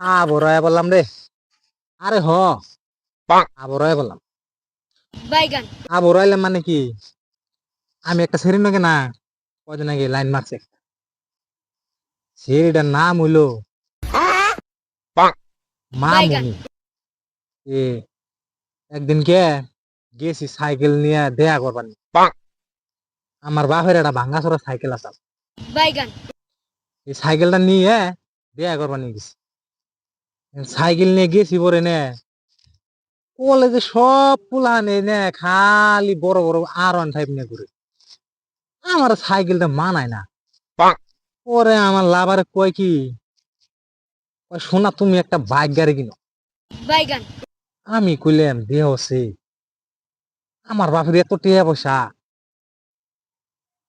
আবরয় বললাম রে। আরে হ। আবরয় বললাম। বাইগান আবরয়লাম মানে কি? আমি একটা সেরি নাকি না? কদিন আগে লাইন মারছে। সেরিটার নাম হইল মামুনি। এ একদিন কে গেছি সাইকেল নিয়ে দেয়া করবার আমার বাপের একটা ভাঙ্গা চোরা সাইকেল আছে। বাইগান এই সাইকেলটা নিয়ে দেয়া করবার নিয়ে গেছি। সাইকেল নিয়ে গেছি পরে নে। কলেজে সব পুলানে নে খালি বড় বড় আর ওয়ান ফাইভ নিয়ে ঘুরে। আমার সাইকেলটা মানায় না। পরে আমার লাভারে কয় কি কয়, শোনা তুমি একটা বাইক গাড়ি কিনো। আমি কইলাম দেহ সে আমার বাপের এত টিয়া পয়সা।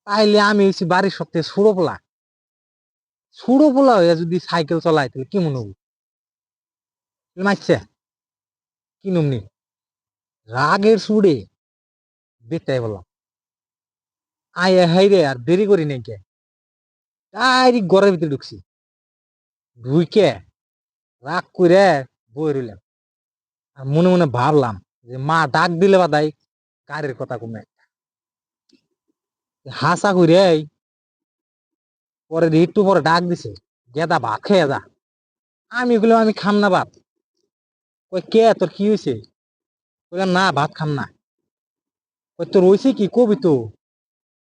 তাইলে আমি বাড়ির সপ্তাহে সুড়ো পোলা। সুড়ো পোলা হয়ে যদি সাইকেল চলাই তাহলে কি মনে মাইছে কিনুমনি রাগের সুড়ে বেটাই বললাম। আয় হাই রে, আর দেরি করি নাই কে? ডাইরেক্ট ঘরের ভিতরে ঢুকছি। ঢুইকে রাগ করে বই রইলাম। আর মনে মনে ভাবলাম যে মা ডাক দিলে বা দাই গাড়ির কথা কমে হাসা কইরে পরে একটু পরে ডাক দিছে, গেদা ভাত খেয়ে যা। আমি বললাম আমি খাম না ভাত। কই, কে, তোর কি হয়েছে বললাম না, ভাত খাম না। কই, তোর হয়েছে কি? কবি তো?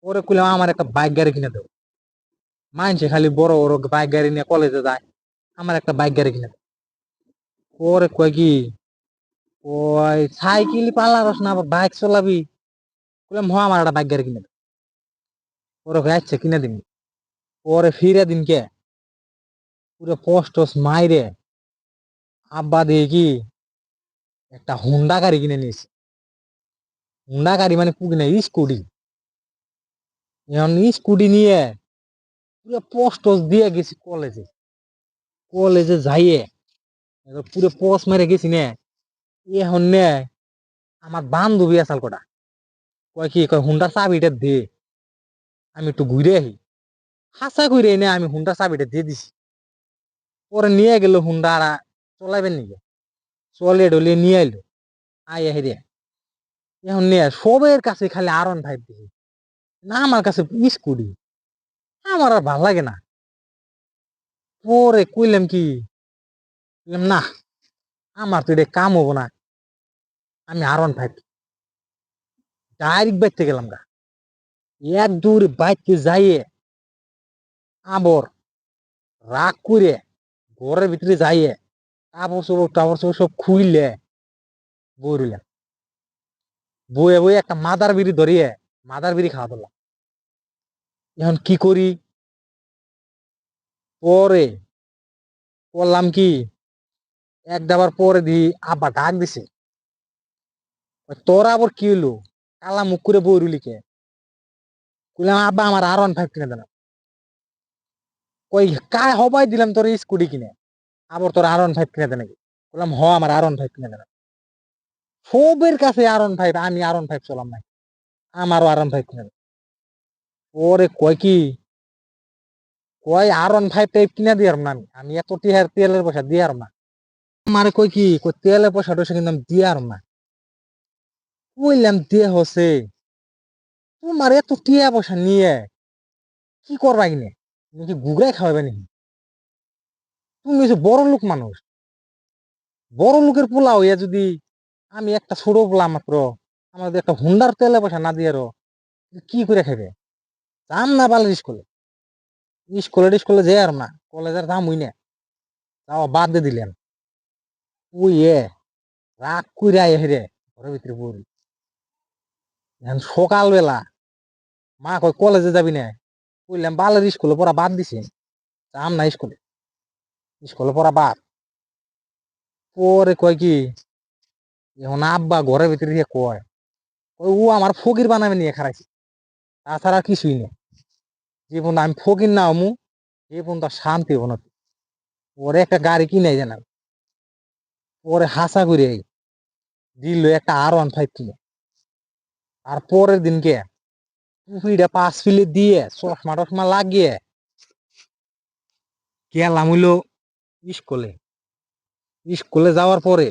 পরে কইলাম, আমার একটা বাইক গাড়ি কিনে দাও। মানছে খালি বড় বড় বাইক গাড়ি নিয়ে কলেজে যায়, আমার একটা বাইক গাড়ি কিনে দাও। পরে কয় কি? ওই সাইকেল পালারস না, আবার বাইক চলাবি? বললাম হ, আমার একটা বাইক গাড়ি কিনে দে ওরে আচ্ছা কিনে দিন পরে ফিরে দিন কে? পুরো পোস্ট মাইরে। আব্বা দিয়ে কি একটা হুন্ডা গাড়ি কিনে নিয়েছে। হুন্ডা গাড়ি মানে পুকি না, স্কুটি। এখন স্কুটি নিয়ে পুরো পোস্ট দিয়ে গেছি কলেজে কলেজে যাইয়ে পুরো পোস্ট মেরে গেছি নে। এখন নে, আমার বান্ধবী আসাল কটা কয় কি, কয় হুন্ডার চাবিটা দে। আমি একটু ঘুরে আহি। হাসা ঘুরে এনে আমি হুন্ডার চাবিটা দিয়ে দিছি। পরে নিয়ে গেল হুন্ডা আর চলাইবেন নাকি? চলে ডলে নিয়ে এলো আই আহি রে এখন নিয়ে সবের কাছে খালি আর ওয়ান ফাইভ দিছি না আমার কাছে স্কুটি। আমার আর ভালো লাগে না। পরে কইলাম কি না, আমার তো এটা কাম হব না। আমি আর ওয়ান ফাইভ ডাইরেক্ট বাইতে গেলাম গা। এক দূর বাইতে যাইয়ে আবর রাগ করে ঘরের ভিতরে যাইয়ে কাপড় চোপড় টাপড় চোপড় সব খুইলে বই রইলাম বয়ে বয়ে একটা মাদার বিড়ি ধরিয়ে মাদার বিড়ি খাওয়া ধরলাম। এখন কি করি? পরে করলাম কি? এক দাবার পরে দি আব্বা ডাক দিছে। তোর আবার কি হলো কালা মুখ করে বই রুলি কে? কইলাম, আব্বা, আমার আর ওয়ান ফাইভ কিনে দেন কই কায় হবাই দিলাম তোর স্কুটি কিনে? আবার তোর আর ওয়ান ফাইভ কিনে দেন নাকি? বললাম, হ, আমার আর ওয়ান ফাইভ কিনে দেন সবের কাছে আর ওয়ান ফাইভ আমি আর ওয়ান ফাইভ চলাম নাই আমারও আর ওয়ান ফাইভ কিনে দেন ওরে কয় কি? কয় আর ওয়ান ফাইভ টাইপ কিনে দিয়ে না আমি? আমি এত টিহার তেলের পয়সা দিয়ে না। আমারে কই কি? তেলের পয়সা টয়সা কিন্তু আমি দিয়ে না। কইলাম দিয়ে হসে। তোমার এত টিয়া পয়সা নিয়ে কি করবা কিনে তুমি কি গুগরাই খাওয়াবে নাকি? তুমি হচ্ছে বড় লোক মানুষ। বড় লোকের পোলা হইয়া যদি আমি একটা ছোট পোলা মাত্র যদি একটা হুন্ডার তেলে পয়সা না দিয়ে কি করে খাবে যাম না পালে স্কুলে স্কুলে স্কুলে যে আর না কলেজের দাম হই না তাও বাদ দিয়ে দিলেন। ওই এ, রাগ কইরা হেরে ঘরের ভিতরে পড়ি সকালবেলা মা কয় কলেজে যাবি না? কইলাম, বালের স্কুলে পড়া বাদ দিছে। যাম না স্কুলে স্কুলে পড়া বাদ। পরে কয় কি, এখন আব্বা ঘরের ভিতরে দিয়ে কয় কয়, ও আমার ফকির বানাবে নিয়ে খারাইছে। তাছাড়া কিছুই নেই। পর্যন্ত আমি ফকির না এ পর্যন্ত আর শান্তি হব না ওরে একটা গাড়ি কিনে জানাল পরে হাসা করে দিল একটা আর ওয়ান ফাইভ কিনে। আর পরের দিনকে টুপিটা পাঁচ ফিলে দিয়ে চশমা টশমা লাগিয়ে গেলাম হইল স্কুলে। স্কুলে যাওয়ার পরে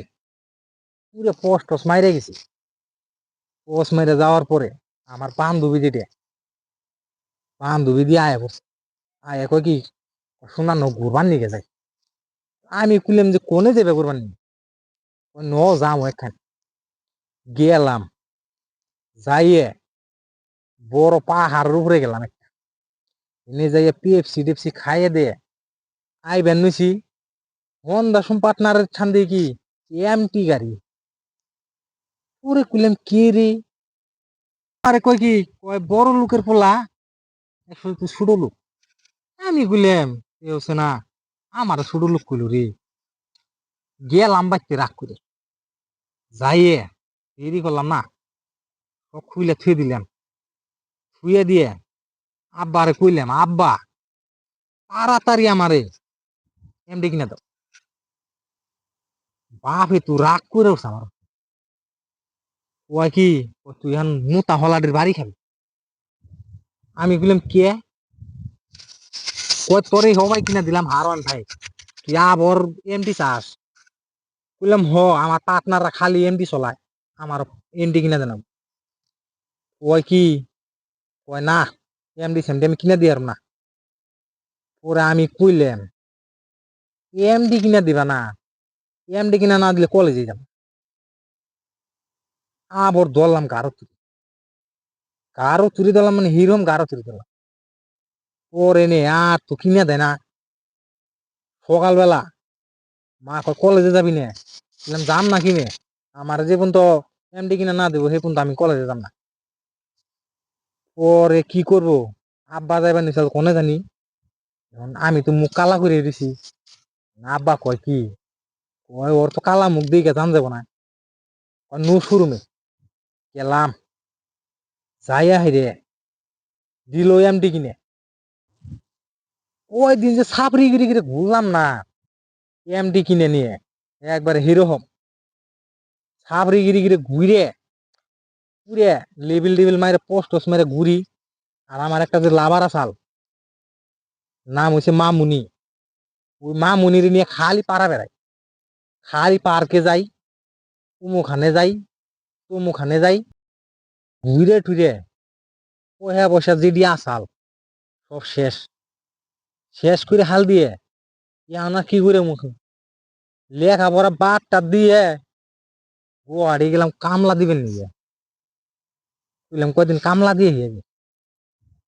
পুরো পোস্ট টস মাইরে গেছি। পোস্ট মাইরে যাওয়ার পরে আমার বান্ধবী যেটা, বান্ধবী দিয়ে আয়া পড়ছে। আয়া কয় কি শোনা ন ঘুরবার নিয়ে যায় আমি কুলাম যে কোনে যাবে ঘুরবার নিয়ে ন যাম একখান। গেলাম, যাইয়ে বড় পাহাড়ের উপরে গেলাম একটা। এনে যাইয়ে পিএফসি টিএফসি খাইয়ে দিয়ে আই বেন হন্দা সুম পার্টনারের ছান দিয়ে কি? এমটি গাড়ি। পুরে কুলাম কি রে? আরে কয় কি? কয়, বড় লোকের পোলা তুই ছোট লোক। আমি কইলাম, এ হচ্ছে না আমার ছোট লোক কইল রে। গেলাম বাইতে রাগ করে। যাইয়ে দেরি করলাম না, সব খুইলে থুয়ে দিলাম। থুয়ে দিয়ে আব্বারে কইলাম, আব্বা, তাড়াতাড়ি আমারে এমডি কিনা দাও। বাপে তুই রাগ করে উঠছ আমার ওই কি? তুই এখন মোতা হলাডের বাড়ি খাবি? আমি কইলাম কে? কয়, তোরে হবাই কিনা দিলাম হারন ভাই। তুই আবর এমডি চাস? কইলাম হ, আমার পার্টনাররা খালি এমডি চলায়, আমার এমডি কিনা দেন ওই কি? কয়, না এমডি সেমডি আমি কিনা দিয়ার না। পরে আমি কইলাম এমডি কিনা দিবা না। এমডি কিনা না দিলে কলেজে যাব। আবার দললাম গারো তুরি গারো তুরি দিলাম মানে হিরোম গারো তুরি দিলাম পরে নে আর তো কিনা দেয় না। সকালবেলা মা কলেজে যাবি না? বললাম, যাম না কিনে। আমার যে পর্যন্ত এমডি কিনা না দেবো সেই পর্যন্ত আমি কলেজে যাম না। পরে কি করব? আব্বা যাইবার নিচাল কোনে জানি। আমি তো মুখ কালা করে দিছি। আব্বা কয়, কি? কয় ওর তো কালা মুখ দিকে জান যাব না। কয় নু শুরুমে গেলাম। যাইয়া হেরে দিল এমডি কিনে। ওই দিন যে সাপড়ি গিরি গিরে ঘুরলাম না। এমডি কিনে নিয়ে। একবারে হিরো হম। সাপড়ি গিরি গিরে ঘুরে। পুরে লেবিল টেবিল মারে পোস্ট টোস্ট মারে ঘুরি। আর আমার একটা যে লাভার আসাল। নাম হচ্ছে মামুনি। ওই মামুনির নিয়ে খালি পাড়া বেড়াই খালি পার্কে যাই উমুখানে যাই, তুমুখানে যাই, ঘুরে টুরে পয়সা পয়সা যে দিয়ে আসাল, সব শেষ। শেষ করে হাল দিয়ে না কি করে মুখ? লেখাপড়া বাটটা দিয়ে গুয়াহাটি গেলাম, কামলা দিবেন নিজে বুঝলাম কয়দিন কামলা দিয়ে যাবে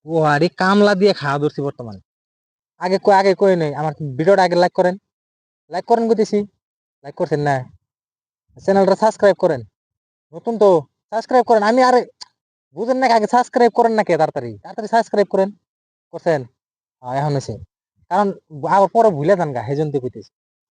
গুয়াহাটি কামলা দিয়ে খাওয়া ধরছি বর্তমানে। আগে আগে কই নেই, আমার ভিডিওটা আগে লাইক করেন। লাইক করেন কইতেছি। লাইক করছেন না। চ্যানেলটা সাবস্ক্রাইব করেন। নতুন তো সাবস্ক্রাইব করেন। আমি আরে বুঝেন না আগে সাবস্ক্রাইব করেন না কে তাড়াতাড়ি? তাড়াতাড়ি সাবস্ক্রাইব করেন। করছেন। হ্যাঁ এখন হয়েছে। কারণ আবার পরে ভুলে যান গা, হেজন্তি কইতেছি।